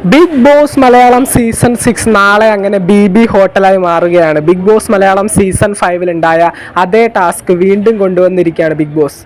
Big Boss Malayalam season six നാളെ അങ്ങനെ B B ഹോട്ടലായി മാറുകയാണ്. ബിഗ് ബോസ് മലയാളം സീസൺ ഫൈവിൽ ഉണ്ടായ അതേ ടാസ്ക് വീണ്ടും കൊണ്ടുവന്നിരിക്കുകയാണ് ബിഗ് ബോസ്.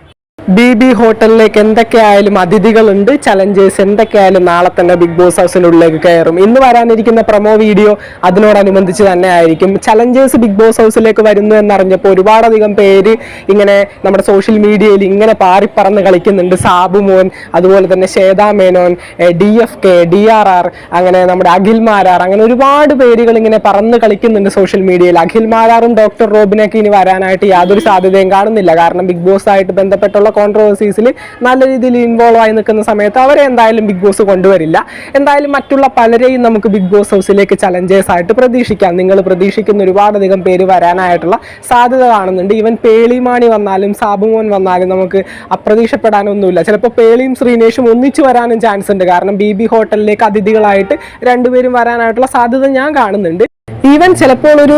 ബി ബി ഹോട്ടലിലേക്ക് എന്തൊക്കെയായാലും അതിഥികളുണ്ട്. ചലഞ്ചേഴ്സ് എന്തൊക്കെയായാലും നാളെ തന്നെ ബിഗ് ബോസ് ഹൗസിനുള്ളിലേക്ക് കയറും. ഇന്ന് വരാനിരിക്കുന്ന പ്രൊമോ വീഡിയോ അതിനോടനുബന്ധിച്ച് തന്നെ ആയിരിക്കും. ചലഞ്ചേഴ്സ് ബിഗ് ബോസ് ഹൗസിലേക്ക് വരുന്നു എന്നറിഞ്ഞപ്പോൾ ഒരുപാടധികം പേര് ഇങ്ങനെ നമ്മുടെ സോഷ്യൽ മീഡിയയിൽ ഇങ്ങനെ പാറിപ്പറന്ന് കളിക്കുന്നുണ്ട്. സാബു മോൻ അതുപോലെ തന്നെ Shwetha Menon D F K D R R അങ്ങനെ നമ്മുടെ അഖിൽ മാരാർ അങ്ങനെ ഒരുപാട് പേരുകൾ ഇങ്ങനെ പറന്ന് കളിക്കുന്നുണ്ട് സോഷ്യൽ മീഡിയയിൽ. അഖിൽ മാരാറും ഡോക്ടർ റോബിനൊക്കെ ഇനി വരാനായിട്ട് യാതൊരു സാധ്യതയും കാണുന്നില്ല. കാരണം ബിഗ് ബോസ് ആയിട്ട് ബന്ധപ്പെട്ടുള്ള കോൺട്രവേഴ്സീസിൽ നല്ല രീതിയിൽ ഇൻവോൾവ് ആയി നിൽക്കുന്ന സമയത്ത് അവരെ എന്തായാലും ബിഗ് ബോസ് കൊണ്ടുവരില്ല. എന്തായാലും മറ്റുള്ള പലരെയും നമുക്ക് ബിഗ് ബോസ് ഹൗസിലേക്ക് ചലഞ്ചേഴ്സ് ആയിട്ട് പ്രതീക്ഷിക്കാം. നിങ്ങൾ പ്രതീക്ഷിക്കുന്ന ഒരുപാടധികം പേര് വരാനായിട്ടുള്ള സാധ്യത കാണുന്നുണ്ട്. ഈവൻ പേളിമാണി വന്നാലും സാബുമോൻ വന്നാലും നമുക്ക് അപ്രതീക്ഷപ്പെടാനൊന്നുമില്ല. ചിലപ്പോൾ പേളിയും ശ്രീനേഷും ഒന്നിച്ചു വരാനും ചാൻസ് ഉണ്ട്. കാരണം ബി ബി ഹോട്ടലിലേക്ക് അതിഥികളായിട്ട് രണ്ടുപേരും വരാനായിട്ടുള്ള സാധ്യത ഞാൻ കാണുന്നുണ്ട്. ഈവൻ ചിലപ്പോൾ ഒരു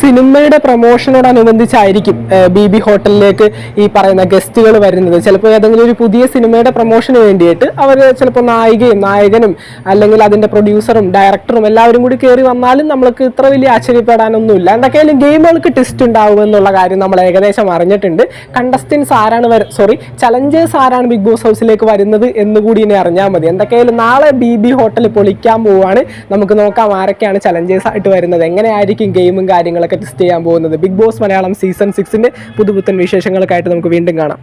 സിനിമയുടെ പ്രൊമോഷനോടനുബന്ധിച്ചായിരിക്കും ബി ബി ഹോട്ടലിലേക്ക് ഈ പറയുന്ന ഗസ്റ്റുകൾ വരുന്നത്. ചിലപ്പോൾ ഏതെങ്കിലും ഒരു പുതിയ സിനിമയുടെ പ്രൊമോഷന് വേണ്ടിയിട്ട് അവർ ചിലപ്പോൾ നായികയും നായകനും അല്ലെങ്കിൽ അതിന്റെ പ്രൊഡ്യൂസറും ഡയറക്ടറും എല്ലാവരും കൂടി കയറി വന്നാലും നമ്മൾക്ക് ഇത്ര വലിയ ആശ്ചര്യപ്പെടാനൊന്നുമില്ല. എന്തൊക്കെയായാലും ഗെയിമുകൾക്ക് ടെസ്റ്റ് ഉണ്ടാവും എന്നുള്ള കാര്യം നമ്മൾ ഏകദേശം അറിഞ്ഞിട്ടുണ്ട്. കണ്ടസ്റ്റൻസ് ആരാണ് സോറി ചലഞ്ചേഴ്സ് ആരാണ് ബിഗ് ബോസ് ഹൗസിലേക്ക് വരുന്നത് എന്നുകൂടി ഇനി അറിഞ്ഞാൽ മതി. എന്തൊക്കെയായാലും നാളെ ബി ബി ഹോട്ടൽ പൊളിക്കാൻ പോവുകയാണ് നമുക്ക് നോക്കാം ആരൊക്കെയാണ് ചലഞ്ചേഴ്സ് ആയിട്ട് വരുന്നത്. എങ്ങനെയായിരിക്കും ഗെയിമും കാര്യങ്ങളൊക്കെ ടെസ്റ്റ് ചെയ്യാൻ പോകുന്നത്? ബിഗ് ബോസ് മലയാളം സീസൺ സിക്സിന്റെ പുതുപുത്തൻ വിശേഷങ്ങൾക്കായിട്ട് നമുക്ക് വീണ്ടും കാണാം.